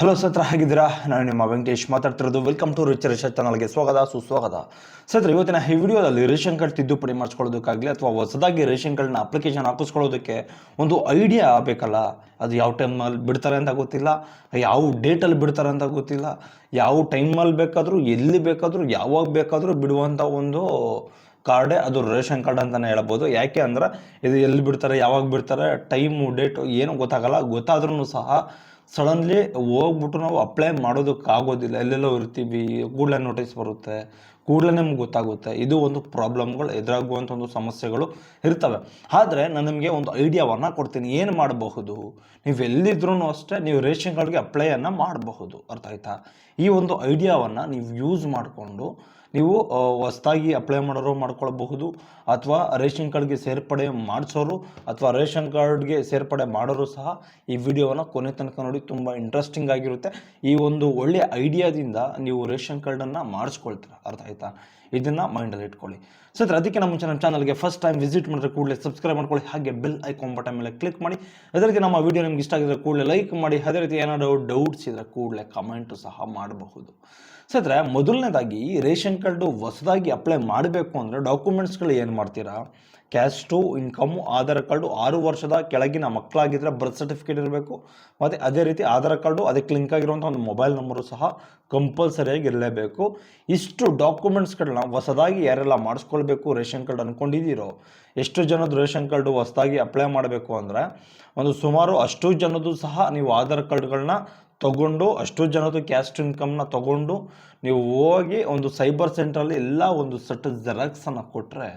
Hello ಸತ್ರ ಹೇಗಿದ್ದೀರಾ? ನಾನು ನಿಮ್ಮ ವೆಂಕಟೇಶ್ ಮಾತಾಡ್ತಿರೋದು. ವೆಲ್ಕಮ್ ಟು ರಿಚ್ ರಿಸರ್ಚ್ ಚಾನಲ್ಗೆ ಸ್ವಾಗತ, ಸುಸ್ವಾಗತ. ಸತ್ರ ಇವತ್ತಿನ ಈ ವಿಡಿಯೋದಲ್ಲಿ ರೇಷನ್ ಕಾರ್ಡ್ ತಿದ್ದುಪಡಿ ಮಾಡಿಸ್ಕೊಳ್ಳೋದಕ್ಕಾಗಲಿ ಅಥವಾ ಹೊಸದಾಗಿ ರೇಷನ್ ಕಾರ್ಡ್ನ ಅಪ್ಲಿಕೇಶನ್ ಹಾಕಿಸ್ಕೊಳ್ಳೋದಕ್ಕೆ ಒಂದು ಐಡಿಯಾ ಆಗಬೇಕಲ್ಲ ಅದು ಯಾವ ಟೈಮಲ್ಲಿ ಬಿಡ್ತಾರೆ ಅಂತ ಗೊತ್ತಿಲ್ಲ. ಯಾವ ಡೇಟಲ್ಲಿ ಬಿಡ್ತಾರೆ ಅಂತ ಗೊತ್ತಿಲ್ಲ. ಯಾವ ಟೈಮಲ್ಲಿ ಬೇಕಾದರೂ, ಎಲ್ಲಿ ಬೇಕಾದರೂ, ಯಾವಾಗ ಬೇಕಾದರೂ ಬಿಡುವಂಥ ಒಂದು ಕಾರ್ಡೇ ಅದು ರೇಷನ್ ಕಾರ್ಡ್ ಅಂತಲೇ ಹೇಳ್ಬೋದು. ಯಾಕೆ ಅಂದರೆ, ಇದು ಎಲ್ಲಿ ಬಿಡ್ತಾರೆ, ಯಾವಾಗ ಬಿಡ್ತಾರೆ ಟೈಮು ಡೇಟು ಏನೂ ಗೊತ್ತಾಗಲ್ಲ. ಗೊತ್ತಾದ್ರೂ ಸಹ ಸಡನ್ಲಿ ಹೋಗ್ಬಿಟ್ಟು ನಾವು ಅಪ್ಲೈ ಮಾಡೋದಕ್ಕಾಗೋದಿಲ್ಲ. ಎಲ್ಲೆಲ್ಲೋ ಇರ್ತೀವಿ, ಕೂಡಲೇ ನೋಟಿಸ್ ಬರುತ್ತೆ, ಕೂಡಲೇ ನಮ್ಗೆ ಗೊತ್ತಾಗುತ್ತೆ. ಇದು ಒಂದು ಪ್ರಾಬ್ಲಮ್ಗಳು ಎದುರಾಗುವಂಥ ಒಂದು ಸಮಸ್ಯೆಗಳು ಇರ್ತವೆ. ಆದರೆ ನಾನು ನಿಮಗೆ ಒಂದು ಐಡಿಯಾವನ್ನು ಕೊಡ್ತೀನಿ. ಏನು ಮಾಡಬಹುದು? ನೀವು ಎಲ್ಲಿದ್ರೂ ಅಷ್ಟೇ ನೀವು ರೇಷನ್ ಕಾರ್ಡ್ಗೆ ಅಪ್ಲೈಯನ್ನು ಮಾಡಬಹುದು. ಅರ್ಥ ಆಯ್ತಾ? ಈ ಒಂದು ಐಡಿಯಾವನ್ನು ನೀವು ಯೂಸ್ ಮಾಡಿಕೊಂಡು ನೀವು ಹೊಸದಾಗಿ ಅಪ್ಲೈ ಮಾಡೋರು ಮಾಡ್ಕೊಳ್ಬಹುದು. ಅಥವಾ ರೇಷನ್ ಕಾರ್ಡ್ಗೆ ಸೇರ್ಪಡೆ ಮಾಡಿಸೋರು ಅಥವಾ ರೇಷನ್ ಕಾರ್ಡ್ಗೆ ಸೇರ್ಪಡೆ ಮಾಡೋರು ಸಹ ಈ ವಿಡಿಯೋವನ್ನು ಕೊನೆ ತನಕ ನೋಡಿ ತುಂಬ ಇಂಟ್ರೆಸ್ಟಿಂಗ್ ಆಗಿರುತ್ತೆ. ಈ ಒಂದು ಒಳ್ಳೆಯ ಐಡಿಯಾದಿಂದ ನೀವು ರೇಷನ್ ಕಾರ್ಡನ್ನು ಮಾಡಿಸ್ಕೊಳ್ತೀರ. ಅರ್ಥ ಆಯ್ತಾ? ಇದನ್ನು ಮೈಂಡಲ್ಲಿ ಇಟ್ಕೊಳ್ಳಿ. ಸರ್ ಅದಕ್ಕೆ ನಮ್ಮ ಮುಂಚೆ ನಮ್ಮ ಚಾನಲ್ಗೆ ಫಸ್ಟ್ ಟೈಮ್ ವಿಸಿಟ್ ಮಾಡಿದ್ರೆ ಕೂಡಲೇ ಸಬ್ಸ್ಕ್ರೈಬ್ ಮಾಡ್ಕೊಳ್ಳಿ. ಹಾಗೆ ಬೆಲ್ ಐಕಾನ್ ಬಟನ್ ಮೇಲೆ ಕ್ಲಿಕ್ ಮಾಡಿ. ಅದೇ ರೀತಿ ನಮ್ಮ ವಿಡಿಯೋ ನಿಮ್ಗೆ ಇಷ್ಟ ಆಗಿದ್ರೆ ಕೂಡಲೇ ಲೈಕ್ ಮಾಡಿ. ಅದೇ ರೀತಿ ಏನಾದರೂ ಡೌಟ್ಸ್ ಇದ್ದರೆ ಕೂಡಲೇ ಕಮೆಂಟು ಸಹ ಮಾಡಬಹುದು. ಸದ್ರೆ ಮೊದಲನೇದಾಗಿ ರೇಷನ್ ಕಾರ್ಡು ಹೊಸದಾಗಿ ಅಪ್ಲೈ ಮಾಡಬೇಕು ಅಂದರೆ ಡಾಕ್ಯುಮೆಂಟ್ಸ್ಗಳು ಏನು ಮಾಡ್ತೀರಾ? ಕ್ಯಾಸ್ಟು ಇನ್ಕಮು, ಆಧಾರ್ ಕಾರ್ಡು, ಆರು ವರ್ಷದ ಕೆಳಗಿನ ಮಕ್ಕಳಾಗಿದ್ದರೆ ಬರ್ತ್ ಸರ್ಟಿಫಿಕೇಟ್ ಇರಬೇಕು. ಮತ್ತು ಅದೇ ರೀತಿ ಆಧಾರ್ ಕಾರ್ಡು, ಅದಕ್ಕೆ ಲಿಂಕ್ ಆಗಿರುವಂಥ ಒಂದು ಮೊಬೈಲ್ ನಂಬರು ಸಹ ಕಂಪಲ್ಸರಿಯಾಗಿ ಇರಲೇಬೇಕು ಇಷ್ಟು ಡಾಕ್ಯುಮೆಂಟ್ಸ್ಗಳನ್ನ ಹೊಸದಾಗಿ ಯಾರೆಲ್ಲ ಮಾಡಿಸ್ಕೊಳ್ಬೇಕು ರೇಷನ್ ಕಾರ್ಡ್ ಅಂದ್ಕೊಂಡಿದ್ದೀರೋ ಎಷ್ಟು ಜನದ ರೇಷನ್ ಕಾರ್ಡು ಹೊಸದಾಗಿ ಅಪ್ಲೈ ಮಾಡಬೇಕು ಅಂದರೆ ಒಂದು ಸುಮಾರು ಅಷ್ಟು ಜನದ್ದು ಸಹ ನೀವು ಆಧಾರ್ ಕಾರ್ಡ್ಗಳನ್ನ ತಗೊಂಡು, ಅಷ್ಟು ಜನದ್ದು ಕ್ಯಾಸ್ಟ್ ಇನ್ಕಮ್ನ ತಗೊಂಡು, ನೀವು ಹೋಗಿ ಒಂದು ಸೈಬರ್ ಸೆಂಟ್ರಲ್ಲಿ ಎಲ್ಲ ಒಂದು ಸೆಟ್ ಜೆರಾಕ್ಸನ್ನು ಕೊಟ್ಟರೆ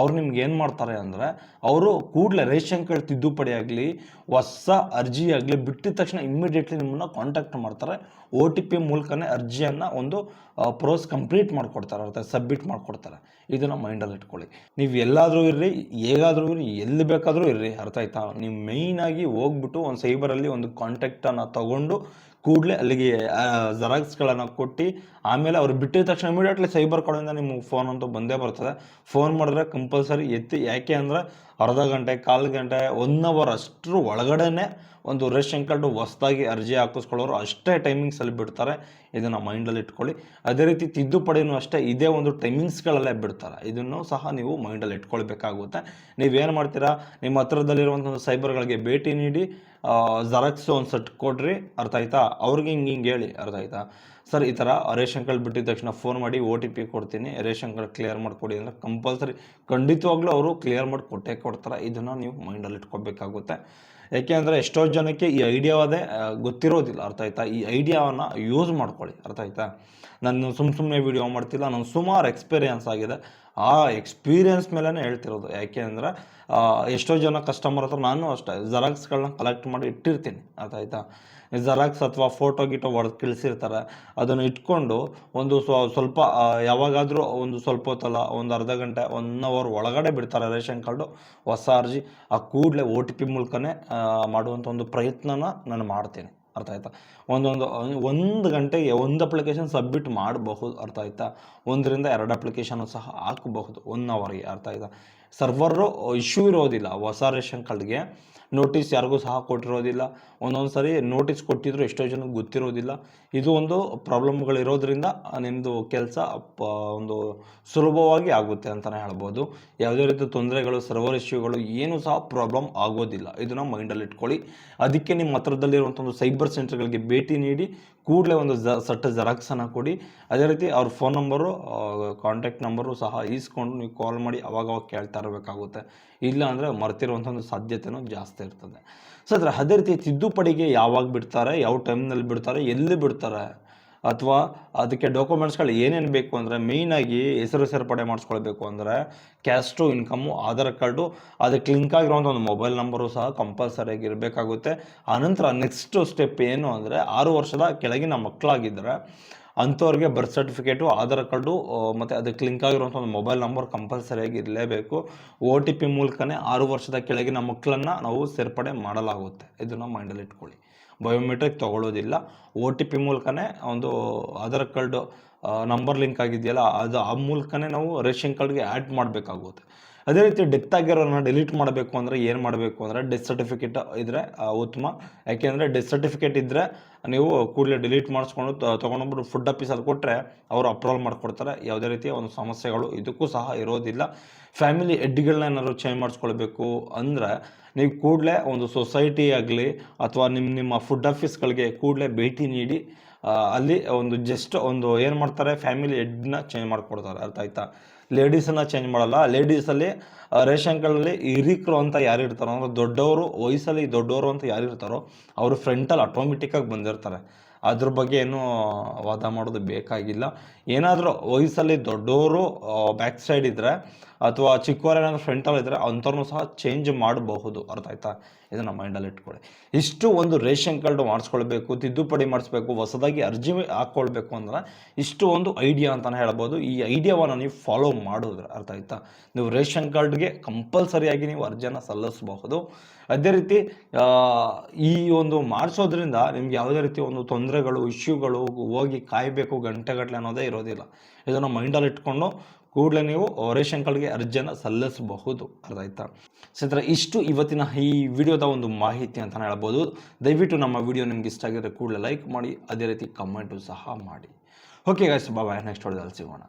ಅವ್ರು ನಿಮ್ಗೆ ಏನು ಮಾಡ್ತಾರೆ ಅಂದರೆ, ಅವರು ಕೂಡಲೇ ರೇಷನ್ ಕಾರ್ಡ್ ತಿದ್ದುಪಡಿ ಆಗಲಿ, ಹೊಸ ಅರ್ಜಿ ಆಗಲಿ ಬಿಟ್ಟಿದ ತಕ್ಷಣ ಇಮ್ಮಿಡಿಯೇಟ್ಲಿ ನಿಮ್ಮನ್ನು ಕಾಂಟ್ಯಾಕ್ಟ್ ಮಾಡ್ತಾರೆ. ಒ ಟಿ ಪಿ ಮೂಲಕನೇ ಅರ್ಜಿಯನ್ನು ಒಂದು ಪ್ರೋಸ್ ಕಂಪ್ಲೀಟ್ ಮಾಡಿಕೊಡ್ತಾರೆ ಅರ್ಥ ಸಬ್ಮಿಟ್ ಮಾಡಿಕೊಡ್ತಾರೆ. ಇದನ್ನು ಮೈಂಡಲ್ಲಿ ಇಟ್ಕೊಳ್ಳಿ. ನೀವು ಎಲ್ಲಾದರೂ ಇರ್ರಿ, ಹೇಗಾದರೂ ಇರ್ರಿ, ಎಲ್ಲಿ ಬೇಕಾದರೂ ಇರ್ರಿ. ಅರ್ಥ ಆಯ್ತಾ? ನೀವು ಮೇಯ್ನಾಗಿ ಹೋಗ್ಬಿಟ್ಟು ಒಂದು ಸೈಬರಲ್ಲಿ ಒಂದು ಕಾಂಟ್ಯಾಕ್ಟನ್ನು ತಗೊಂಡು ಕೂಡಲೇ ಅಲ್ಲಿಗೆ ಜೆರಾಕ್ಸ್ಗಳನ್ನು ಕೊಟ್ಟು, ಆಮೇಲೆ ಅವ್ರು ಬಿಟ್ಟಿದ ತಕ್ಷಣ ಇಮಿಡಿಯೇಟ್ಲಿ ಸೈಬರ್ ಕಡೆಯಿಂದ ನಿಮಗೆ ಫೋನ್ ಅಂತೂ ಬಂದೇ ಬರ್ತದೆ. ಫೋನ್ ಮಾಡಿದ್ರೆ ಕಂಪಲ್ಸರಿ ಎತ್ತಿ, ಯಾಕೆ ಅಂದರೆ ಅರ್ಧ ಗಂಟೆ, ಕಾಲು ಗಂಟೆ ಒನ್ ಅವರ್ ಅಷ್ಟರ ಒಳಗಡೆನೆ ಒಂದು ರೇಷನ್ ಕಾರ್ಡು ಹೊಸ್ದಾಗಿ ಅರ್ಜಿ ಹಾಕಿಸ್ಕೊಳ್ಳೋರು ಅಷ್ಟೇ ಟೈಮಿಂಗ್ಸಲ್ಲಿ ಬಿಡ್ತಾರೆ. ಇದನ್ನು ಮೈಂಡಲ್ಲಿ ಇಟ್ಕೊಳ್ಳಿ. ಅದೇ ರೀತಿ ತಿದ್ದುಪಡಿನೂ ಅಷ್ಟೇ ಇದೇ ಒಂದು ಟೈಮಿಂಗ್ಸ್ಗಳಲ್ಲೇ ಬಿಡ್ತಾರೆ. ಇದನ್ನು ಸಹ ನೀವು ಮೈಂಡಲ್ಲಿ ಇಟ್ಕೊಳ್ಬೇಕಾಗುತ್ತೆ. ನೀವೇನು ಮಾಡ್ತೀರಾ? ನಿಮ್ಮ ಹತ್ರದಲ್ಲಿರುವಂಥ ಸೈಬರ್ಗಳಿಗೆ ಭೇಟಿ ನೀಡಿ ಜೆರಾಕ್ಸ್ ಒಂದು ಸೆಟ್ ಕೊಡ್ರಿ. ಅರ್ಥ ಆಯ್ತಾ? ಅವ್ರಿಗೆ ಹಿಂಗೆ ಹಿಂಗೆ ಹೇಳಿ. ಅರ್ಥ ಆಯ್ತಾ? ಸರ್, ಈ ಥರ ರೇಷನ್ ಕಾರ್ಡ್ ಬಿಟ್ಟಿದ ತಕ್ಷಣ ಫೋನ್ ಮಾಡಿ ಓ ಟಿ ಪಿ ಕೊಡ್ತೀನಿ. ರೇಷನ್ ಕಾರ್ಡ್ ಕ್ಲಿಯರ್ ಮಾಡಿಕೊಡಿ ಅಂದರೆ ಕಂಪಲ್ಸರಿ ಖಂಡಿತವಾಗ್ಲೂ ಅವರು ಕ್ಲಿಯರ್ ಮಾಡಿ ಕೊಟ್ಟೇ ಕೊಡ್ತಾರೆ. ಇದನ್ನು ನೀವು ಮೈಂಡಲ್ಲಿ ಇಟ್ಕೋಬೇಕಾಗುತ್ತೆ. ಯಾಕೆ ಅಂದರೆ ಎಷ್ಟೋ ಜನಕ್ಕೆ ಈ ಐಡಿಯಾವದೇ ಗೊತ್ತಿರೋದಿಲ್ಲ. ಅರ್ಥ ಆಯ್ತಾ? ಈ ಐಡಿಯಾವನ್ನು ಯೂಸ್ ಮಾಡ್ಕೊಳ್ಳಿ. ಅರ್ಥ ಆಯ್ತಾ? ನಾನು ಸುಮ್ಮ ಸುಮ್ಮನೆ ವೀಡಿಯೋ ಮಾಡ್ತಿಲ್ಲ ನಾನು ಸುಮಾರು ಎಕ್ಸ್ಪೀರಿಯನ್ಸ್ ಆಗಿದೆ. ಆ ಎಕ್ಸ್ಪೀರಿಯನ್ಸ್ ಮೇಲೇ ಹೇಳ್ತಿರೋದು. ಯಾಕೆ ಅಂದರೆ ಎಷ್ಟೋ ಜನ ಕಸ್ಟಮರ್ ಹತ್ರ ನಾನು ಅಷ್ಟೇ ಜೆರಾಕ್ಸ್ಗಳನ್ನ ಕಲೆಕ್ಟ್ ಮಾಡಿ ಇಟ್ಟಿರ್ತೀನಿ. ಅದಾಯ್ತಾ? ಜೆರಾಕ್ಸ್ ಅಥವಾ ಫೋಟೋ ಗಿಟೋ ಹೊಡೆದು ಕಳಿಸಿರ್ತಾರೆ. ಅದನ್ನು ಇಟ್ಕೊಂಡು ಒಂದು ಸ್ವ, ಸ್ವಲ್ಪ ಯಾವಾಗಾದರೂ ಒಂದು ಸ್ವಲ್ಪ ಹೊತ್ತಲ್ಲ, ಒಂದು ಅರ್ಧ ಗಂಟೆ ಒನ್ ಅವರ್ ಒಳಗಡೆ ಬಿಡ್ತಾರೆ ರೇಷನ್ ಕಾರ್ಡು. ಹೊಸ ಅರ್ಜಿ, ಆ ಕೂಡಲೇ ಒ ಟಿ ಪಿ ಮೂಲಕನೇ ಮಾಡುವಂಥ ಒಂದು ಪ್ರಯತ್ನನ ನಾನು ಮಾಡ್ತೀನಿ. ಅರ್ಥ ಆಯ್ತಾ? ಒಂದೊಂದು, ಒಂದು ಗಂಟೆಗೆ ಒಂದು ಅಪ್ಲಿಕೇಶನ್ ಸಬ್ಮಿಟ್ ಮಾಡಬಹುದು, ಅರ್ಥ ಆಯ್ತಾ? ಒಂದರಿಂದ ಎರಡು ಅಪ್ಲಿಕೇಶನ್ ಸಹ ಹಾಕಬಹುದು ಒನ್ ಅವರ್ಗೆ ಅರ್ಥ ಆಯ್ತಾ? ಸರ್ವರು ಇಶ್ಯೂ ಇರೋದಿಲ್ಲ. ಹೊಸ ರೇಷನ್ ಕಾರ್ಡ್ಗೆ ನೋಟಿಸ್ ಯಾರಿಗೂ ಸಹ ಕೊಟ್ಟಿರೋದಿಲ್ಲ. ಒಂದೊಂದು ಸಾರಿ ನೋಟಿಸ್ ಕೊಟ್ಟಿದ್ರು ಎಷ್ಟೋ ಜನಕ್ಕೆ ಗೊತ್ತಿರೋದಿಲ್ಲ. ಇದು ಒಂದು ಪ್ರಾಬ್ಲಮ್ಗಳಿರೋದ್ರಿಂದ ನಿಮ್ಮದು ಕೆಲಸ ಒಂದು ಸುಲಭವಾಗಿ ಆಗುತ್ತೆ ಅಂತಲೇ ಹೇಳ್ಬೋದು. ಯಾವುದೇ ರೀತಿ ತೊಂದರೆಗಳು ಸರ್ವರ್ ಇಶ್ಯೂಗಳು ಏನೂ ಸಹ ಪ್ರಾಬ್ಲಮ್ ಆಗೋದಿಲ್ಲ. ಇದನ್ನು ಮೈಂಡಲ್ಲಿ ಇಟ್ಕೊಳ್ಳಿ. ಅದಕ್ಕೆ ನಿಮ್ಮ ಹತ್ರದಲ್ಲಿರುವಂಥ ಒಂದು ಸೈಬರ್ ಸೆಂಟರ್ಗಳಿಗೆ ಭೇಟಿ ನೀಡಿ, ಕೂಡಲೇ ಒಂದು ಜ ಸಟ್ಟ ಜೆರಾಕ್ಸನ್ನು ಕೊಡಿ. ಅದೇ ರೀತಿ ಅವ್ರ ಫೋನ್ ನಂಬರು ಕಾಂಟ್ಯಾಕ್ಟ್ ನಂಬರು ಸಹ ಈಸ್ಕೊಂಡು ನೀವು ಕಾಲ್ ಮಾಡಿ, ಅವಾಗವಾಗ ಕೇಳ್ತಾ ಇರಬೇಕಾಗುತ್ತೆ ಇಲ್ಲ ಅಂದರೆ ಮರ್ತಿರುವಂಥ ಒಂದು ಸಾಧ್ಯತೆನೂ ಜಾಸ್ತಿ ಇರ್ತದೆ. ಸೊ, ಅದರ ಅದೇ ರೀತಿ ತಿದ್ದುಪಡಿಗೆ ಯಾವಾಗ ಬಿಡ್ತಾರೆ, ಯಾವ ಟೈಮ್ನಲ್ಲಿ ಬಿಡ್ತಾರೆ, ಎಲ್ಲಿ ಬಿಡ್ತಾರೆ? ಅಥವಾ ಅದಕ್ಕೆ ಡಾಕ್ಯುಮೆಂಟ್ಸ್ಗಳು ಏನೇನು ಬೇಕು ಅಂದರೆ ಮೇಯ್ನಾಗಿ ಹೆಸರು ಸೇರ್ಪಡೆ ಮಾಡಿಸ್ಕೊಳ್ಬೇಕು ಅಂದರೆ ಕ್ಯಾಸ್ಟು ಇನ್ಕಮ್ಮು ಆಧಾರ್ ಕಾರ್ಡು ಅದಕ್ಕೆ ಲಿಂಕ್ ಆಗಿರುವಂಥ ಒಂದು ಮೊಬೈಲ್ ನಂಬರು ಸಹ ಕಂಪಲ್ಸರಿಯಾಗಿ ಇರಬೇಕಾಗುತ್ತೆ. ಆನಂತರ ನೆಕ್ಸ್ಟ್ ಸ್ಟೆಪ್ ಏನು ಅಂದರೆ, ಆರು ವರ್ಷದ ಕೆಳಗಿನ ಮಕ್ಕಳಾಗಿದ್ದರೆ ಅಂಥವ್ರಿಗೆ ಬರ್ತ್ ಸರ್ಟಿಫಿಕೇಟು ಆಧಾರ್ ಕಾರ್ಡು ಮತ್ತು ಅದಕ್ಕೆ ಲಿಂಕ್ ಆಗಿರುವಂಥ ಒಂದು ಮೊಬೈಲ್ ನಂಬರ್ ಕಂಪಲ್ಸರಿಯಾಗಿ ಇರಲೇಬೇಕು. ಒ ಟಿ ಪಿ ಮೂಲಕನೇ ಆರು ವರ್ಷದ ಕೆಳಗಿನ ಮಕ್ಕಳನ್ನು ನಾವು ಸೇರ್ಪಡೆ ಮಾಡಲಾಗುತ್ತೆ. ಇದನ್ನು ಮೈಂಡಲ್ಲಿ ಇಟ್ಕೊಳ್ಳಿ. ಬಯೋಮೆಟ್ರಿಕ್ ತೊಗೊಳ್ಳೋದಿಲ್ಲ ಒ ಟಿ ಪಿ ಮೂಲಕನೇ ಒಂದು ಆಧಾರ್ ಕಾರ್ಡು ನಂಬರ್ ಲಿಂಕ್ ಆಗಿದೆಯಲ್ಲ, ಅದು ಆ ಮೂಲಕನೇ ನಾವು ರೇಷನ್ ಕಾರ್ಡ್ಗೆ ಆ್ಯಡ್ ಮಾಡಬೇಕಾಗುತ್ತೆ. ಅದೇ ರೀತಿ ಡೆತ್ ಆಗಿರೋರನ್ನ ಡಿಲೀಟ್ ಮಾಡಬೇಕು ಅಂದರೆ ಏನು ಮಾಡಬೇಕು ಅಂದರೆ ಡೆತ್ ಸರ್ಟಿಫಿಕೇಟ್ ಇದ್ದರೆ ಉತ್ತಮ. ಯಾಕೆಂದರೆ ಡೆತ್ ಸರ್ಟಿಫಿಕೇಟ್ ಇದ್ದರೆ ನೀವು ಕೂಡಲೇ ಡಿಲೀಟ್ ಮಾಡಿಸ್ಕೊಂಡು ತೊಗೊಂಡೋಗ್ಬಿಟ್ಟು ಫುಡ್ ಆಫೀಸಲ್ಲಿ ಕೊಟ್ಟರೆ ಅವರು ಅಪ್ರೂವಲ್ ಮಾಡಿಕೊಡ್ತಾರೆ. ಯಾವುದೇ ರೀತಿಯ ಒಂದು ಸಮಸ್ಯೆಗಳು ಇದಕ್ಕೂ ಸಹ ಇರೋದಿಲ್ಲ. ಫ್ಯಾಮಿಲಿ ಹೆಡ್ಗಳನ್ನ ಏನಾದರೂ ಚೇಂಜ್ ಮಾಡಿಸ್ಕೊಳ್ಬೇಕು ಅಂದರೆ ನೀವು ಕೂಡಲೇ ಒಂದು ಸೊಸೈಟಿ ಆಗಲಿ ಅಥವಾ ನಿಮ್ಮ ನಿಮ್ಮ ಫುಡ್ ಆಫೀಸ್ಗಳಿಗೆ ಕೂಡಲೇ ಭೇಟಿ ನೀಡಿ ಅಲ್ಲಿ ಒಂದು ಜಸ್ಟ್ ಒಂದು ಏನು ಮಾಡ್ತಾರೆ ಫ್ಯಾಮಿಲಿ ಹೆಡ್ನ ಚೇಂಜ್ ಮಾಡಿಕೊಡ್ತಾರೆ. ಅರ್ಥ ಆಯ್ತಾ? ಲೇಡೀಸನ್ನ ಚೇಂಜ್ ಮಾಡಲ್ಲ. ಲೇಡೀಸಲ್ಲಿ ರೇಷನ್ ಕಾರ್ಡಲ್ಲಿ ಹಿರಿಕರು ಅಂತ ಯಾರು ಇರ್ತಾರೋ, ಅಂದ್ರೆ ದೊಡ್ಡವರು, ವಯಸ್ಸಲ್ಲಿ ದೊಡ್ಡವರು ಅಂತ ಯಾರು ಇರ್ತಾರೋ, ಅವರು ಫ್ರಂಟಲ್ಲಿ ಆಟೋಮೆಟಿಕ್ಕಾಗಿ ಬಂದಿರ್ತಾರೆ. ಅದ್ರ ಬಗ್ಗೆ ಏನು ವಾದ ಮಾಡೋದು ಬೇಕಾಗಿಲ್ಲ. ಏನಾದರೂ ವಯಸ್ಸಲ್ಲಿ ದೊಡ್ಡವರು ಬ್ಯಾಕ್ ಸೈಡ್ ಇದ್ದರೆ ಅಥವಾ ಚಿಕ್ಕವರ ಏನಾದರೂ ಅವ್ರು ಇದ್ದರೆ ಅಂಥವ್ರನ್ನೂ ಸಹ ಚೇಂಜ್ ಮಾಡಬಹುದು. ಅರ್ಥ ಆಯ್ತಾ? ಇದನ್ನು ಮೈಂಡಲ್ಲಿ ಇಟ್ಕೊಳ್ಳಿ. ಇಷ್ಟು ಒಂದು ರೇಷನ್ ಕಾರ್ಡ್ ಮಾಡಿಸ್ಕೊಳ್ಬೇಕು, ತಿದ್ದುಪಡಿ ಮಾಡಿಸ್ಬೇಕು, ಹೊಸದಾಗಿ ಅರ್ಜಿ ಹಾಕ್ಕೊಳ್ಬೇಕು ಅಂದ್ರೆ ಇಷ್ಟು ಒಂದು ಐಡಿಯಾ ಅಂತಲೇ ಹೇಳ್ಬೋದು. ಈ ಐಡಿಯಾವನ್ನು ನೀವು ಫಾಲೋ ಮಾಡಿದ್ರೆ ಅರ್ಥ ಆಯ್ತಾ? ನೀವು ರೇಷನ್ ಕಾರ್ಡ್ಗೆ ಕಂಪಲ್ಸರಿಯಾಗಿ ನೀವು ಅರ್ಜಿಯನ್ನು ಸಲ್ಲಿಸಬಹುದು. ಅದೇ ರೀತಿ ಈ ಒಂದು ಮಾಡಿಸೋದ್ರಿಂದ ನಿಮ್ಗೆ ಯಾವುದೇ ರೀತಿ ಒಂದು ತೊಂದರೆಗಳು, ಇಶ್ಯೂಗಳು ಹೋಗಿ ಕಾಯಬೇಕು ಗಂಟೆಗಟ್ಟಲೆ ಅನ್ನೋದೇ ಇರೋದಿಲ್ಲ. ಇದನ್ನು ಮೈಂಡಲ್ಲಿ ಇಟ್ಕೊಂಡು ಕೂಡಲೇ ನೀವು ರೇಷನ್ ಕಾರ್ಡ್ಗೆ ಅರ್ಜಿಯನ್ನು ಸಲ್ಲಿಸಬಹುದು. ಅರ್ಥ ಆಯ್ತಾ ಸ್ನೇಹಿತರೆ, ಇಷ್ಟು ಇವತ್ತಿನ ಈ ವಿಡಿಯೋದ ಒಂದು ಮಾಹಿತಿ ಅಂತಲೇ ಹೇಳ್ಬೋದು. ದಯವಿಟ್ಟು ನಮ್ಮ ವಿಡಿಯೋ ನಿಮ್ಗೆ ಇಷ್ಟ ಆಗಿದ್ರೆ ಕೂಡಲೇ ಲೈಕ್ ಮಾಡಿ, ಅದೇ ರೀತಿ ಕಮೆಂಟು ಸಹ ಮಾಡಿ. ಓಕೆ ಗಾಯ್ಸ್ ಬಾಬಾ ನೆಕ್ಸ್ಟ್ ಹೊಡೆದಲ್ಲಿ ಸಿಗೋಣ.